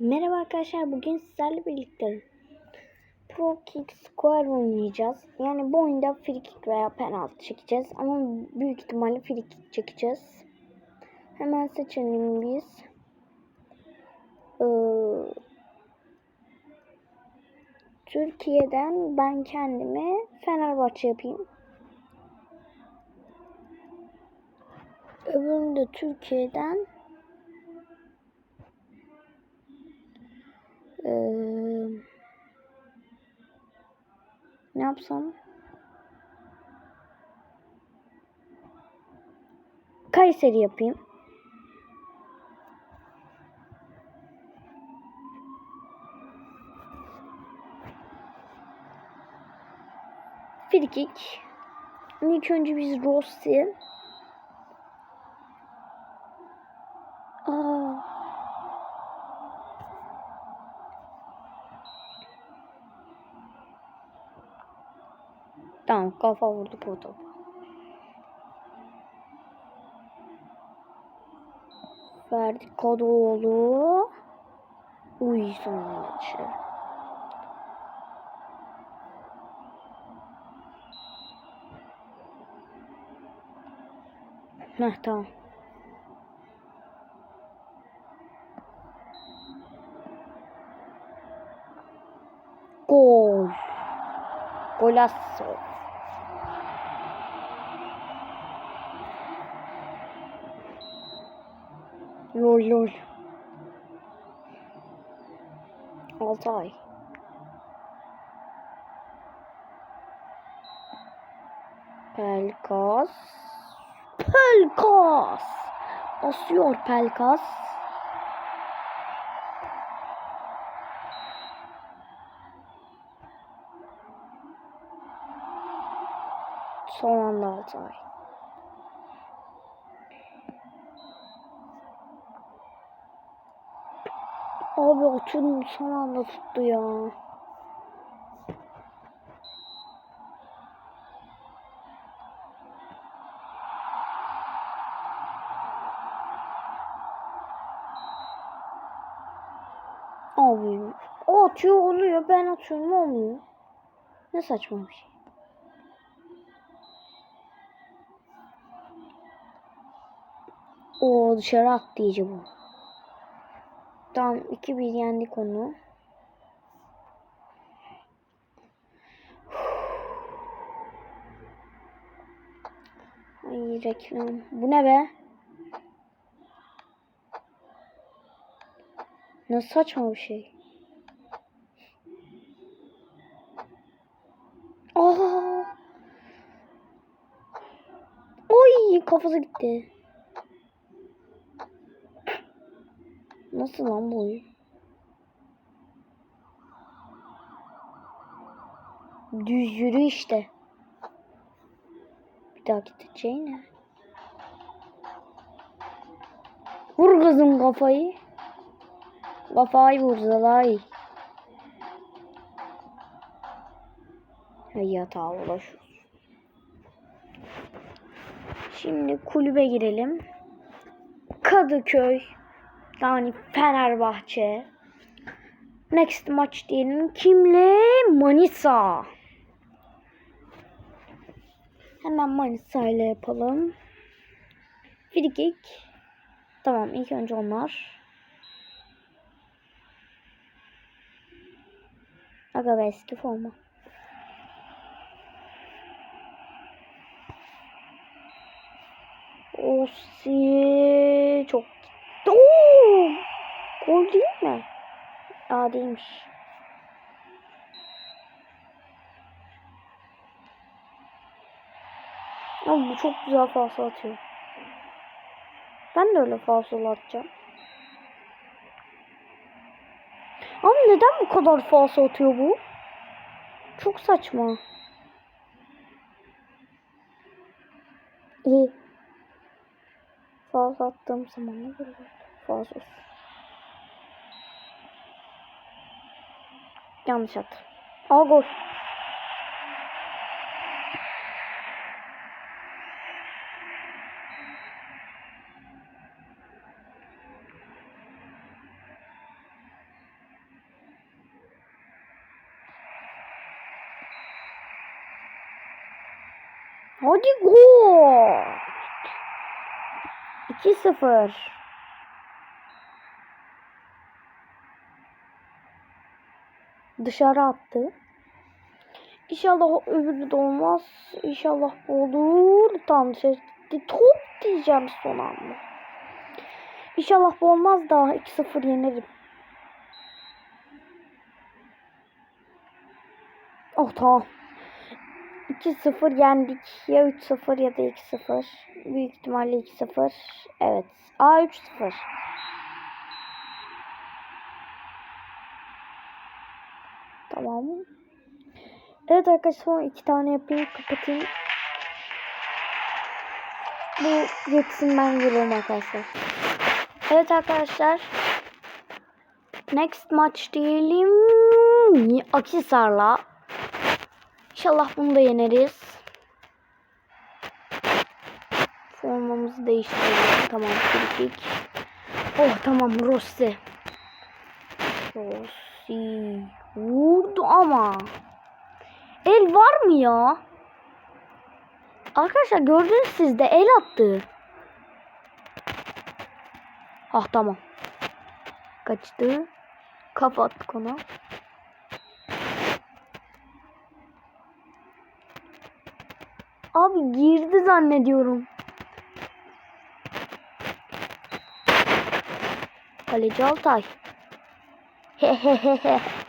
Merhaba arkadaşlar bugün sizlerle birlikte Pro Kick Square oynayacağız. Yani bu oyunda free kick veya penaltı çekeceğiz ama büyük ihtimalle free kick çekeceğiz. Hemen seçelim biz. Ee, Türkiye'den ben kendime Fenerbahçe yapayım. Öbürünü de Türkiye'den Kayseri yapayım. Frikik. İlk önce biz Rossi. Aa. Tamam kafa vurduk o Verdik Kadıoğlu. Uy son maçı. Heh tamam. Gol. Golazo. Lol lol. Altay. Pelkas. Pelkas. Asıyor Pelkas. Son anda Altay. Abi otun son anda ya. Abi o atıyor oluyor ben atıyorum olmuyor. Ne saçma bir şey. O dışarı attı iyice bu. Tamam 2-1 yendik onu. Ay reklam. Bu ne be? Ne saçma bir şey. Aa! Oy kafası gitti. Nasıl lan bu oyun? Düz yürü işte. Bir daha gideceği ne? Vur kızım kafayı. Kafayı vur Zalay. Yatağa ulaşıyoruz. Şimdi kulübe girelim. Kadıköy. Yani Fenerbahçe. Next maç diyelim. Kimle? Manisa. Hemen Manisa ile yapalım. Free kick. Tamam ilk önce onlar. Aga eski forma. Osi çok Oo! Gol değil mi? Aa değilmiş. Ama bu çok güzel falso atıyor. Ben de öyle falso atacağım. Ama neden bu kadar falso atıyor bu? Çok saçma. İyi. Falso attığım zaman ne böyle? Falso. Yanlış at. Aa gol. Hadi gol. 2-0. Dışarı attı. İnşallah öbürü de olmaz. İnşallah olur. Tam dışarı. Top diyeceğim son anda. İnşallah bu olmaz da 2-0 yenerim. Oh tamam. 2-0 yendik. Ya 3-0 ya da 2-0. Büyük ihtimalle 2-0. Evet. Aa 3-0. Tamam. Evet arkadaşlar son iki tane yapayım kapatayım. Bu geçsin ben geliyorum arkadaşlar. Evet arkadaşlar. Next maç diyelim. Akisar'la. İnşallah bunu da yeneriz. Formamızı değiştirelim. Tamam frikik. Oh tamam Rossi. Rossi. Vurdu ama. El var mı ya? Arkadaşlar gördünüz siz de el attı. Ah tamam. Kaçtı. Kapattık onu. Abi girdi zannediyorum. Kaleci Altay.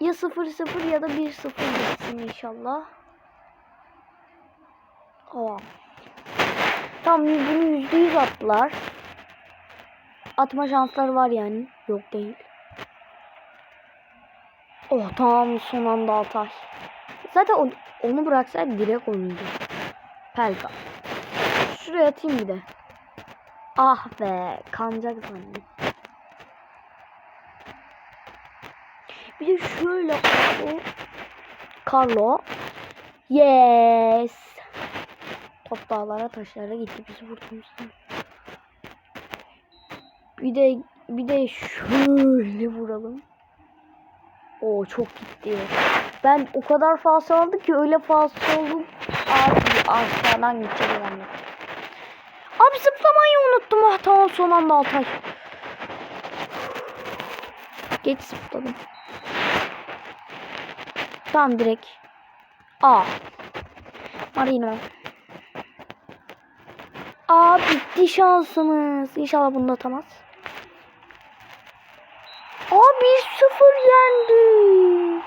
Ya 0-0 ya da 1-0 gitsin inşallah. Aa. Tam bunu %100 attılar. Atma şansları var yani. Yok değil. Oh tamam son anda Altay. Zaten o- onu bıraksaydı direkt oyundu. Pelka. Şuraya atayım bir de. Ah be kanacak zannettim. Bir şöyle Carlo. Yes. Top dağlara taşlara gitti biz vurduğumuzda. Bir de bir de şöyle vuralım. Oo çok gitti. Ben o kadar fazla aldım ki öyle fazla oldum. Abi aşağıdan gidecek zannettim. Abi zıplamayı unuttum. Ah tamam son anda Altay. Geç zıpladım. Tamam direkt. A. Marino. Aa bitti şansımız. İnşallah bunu da atamaz. Aa 1-0 yendi.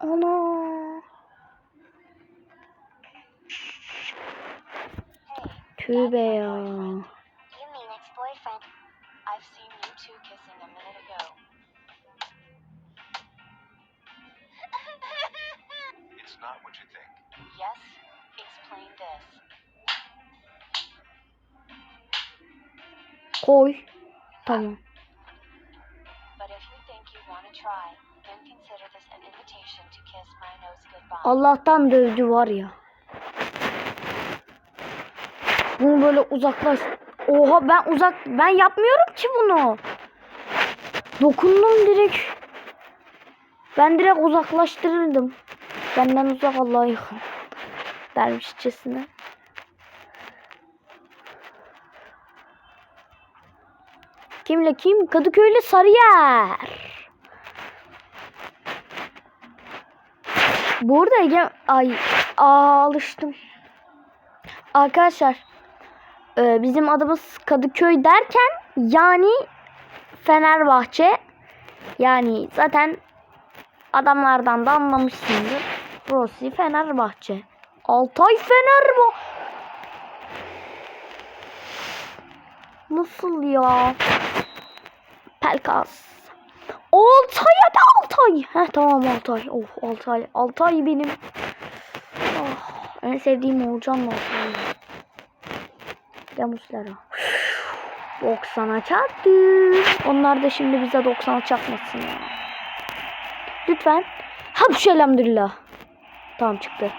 Ana. Tövbe ya. Not what you think. yes, explain this. Koy. Tamam. But if you think you want to try, then consider this an invitation to kiss my nose goodbye. Allah'tan dövdü var ya. Bunu böyle uzaklaş. Oha ben uzak ben yapmıyorum ki bunu. Dokundum direkt. Ben direkt uzaklaştırırdım. Benden uzak Allah'a yakın. Dermişçesine. Kimle kim? Kadıköy'le Sarıyer. Bu arada Ege... Ay aa, alıştım. Arkadaşlar e, bizim adımız Kadıköy derken yani Fenerbahçe yani zaten adamlardan da anlamışsındır. Rossi Fenerbahçe. Altay Fenerbahçe. Nasıl ya? Pelkas. Altay hadi Altay. Heh tamam Altay. Oh Altay. Altay benim. Ah, en sevdiğim Oğulcan Altay. Yamuslara. 90'a çarptı. Onlar da şimdi bize 90'a çarpmasın ya. Lütfen. Hapş elhamdülillah. Tamam çıktı.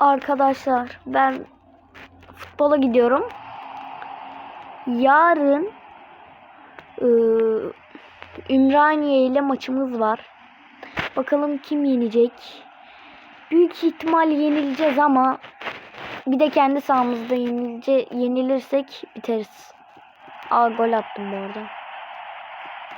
Arkadaşlar ben futbola gidiyorum. Yarın Ee, Ümraniye ile maçımız var. Bakalım kim yenecek. Büyük ihtimal yenileceğiz ama bir de kendi sahamızda yenilirsek biteriz. Aa gol attım bu arada.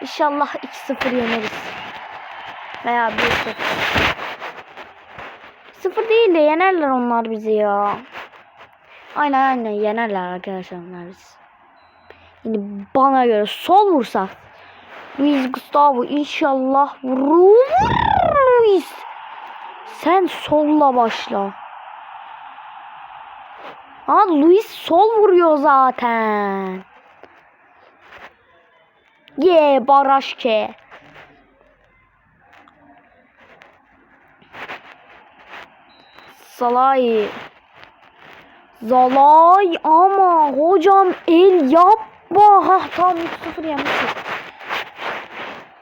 İnşallah 2-0 yeneriz. Veya 1-0. 0 değil de yenerler onlar bizi ya. Aynen aynen yenerler arkadaşlar onlar bizi. Yani bana göre sol vursak. Luis Gustavo inşallah vurur. Luis. Sen solla başla. Ha Luis sol vuruyor zaten. Ye Baraşke. Salay. Zalay ama hocam el yapma. Ha tam 3-0 yenmişiz.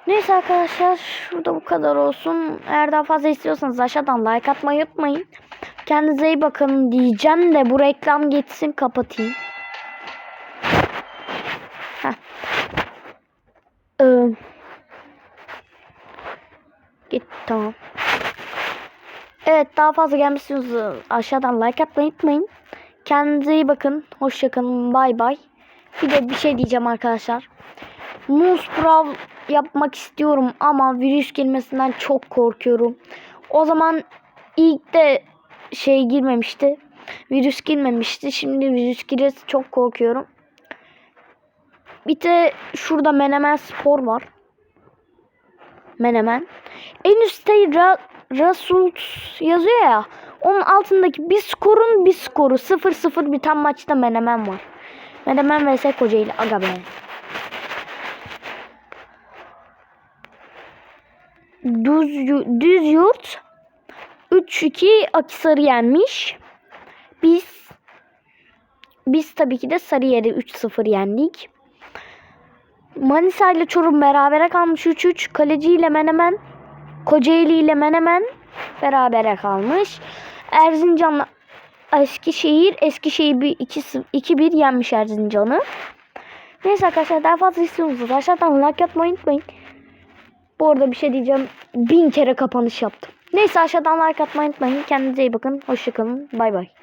Neyse arkadaşlar şurada bu kadar olsun. Eğer daha fazla istiyorsanız aşağıdan like atmayı unutmayın. Kendinize iyi bakın diyeceğim de bu reklam geçsin kapatayım. Heh. Ee, git tamam. Evet daha fazla gelmişsiniz aşağıdan like atmayı unutmayın. Kendinize iyi bakın. Hoşçakalın. Bay bay. Bir de bir şey diyeceğim arkadaşlar. Muz Pro yapmak istiyorum ama virüs girmesinden çok korkuyorum. O zaman ilk de şey girmemişti. Virüs girmemişti. Şimdi virüs girerse çok korkuyorum. Bir de şurada Menemen Spor var. Menemen. En üstte Ra Rasult yazıyor ya. Onun altındaki bir skorun bir skoru 0-0 biten maçta Menemen var. Menemen vs Kocaeli. Aga be. Düz, düz yurt 3-2 Akisar'ı yenmiş. Biz biz tabii ki de Sarıyer'i 3-0 yendik. Manisa ile Çorum berabere kalmış 3-3. Kaleci ile Menemen, Kocaeli ile Menemen berabere kalmış. Erzincan'la Eskişehir, Eskişehir bir 2-1 yenmiş Erzincan'ı. Neyse arkadaşlar daha fazla istiyorsanız aşağıdan like atmayı unutmayın. Bu arada bir şey diyeceğim. Bin kere kapanış yaptım. Neyse aşağıdan like atmayı unutmayın. Kendinize iyi bakın. Hoşçakalın. Bay bay.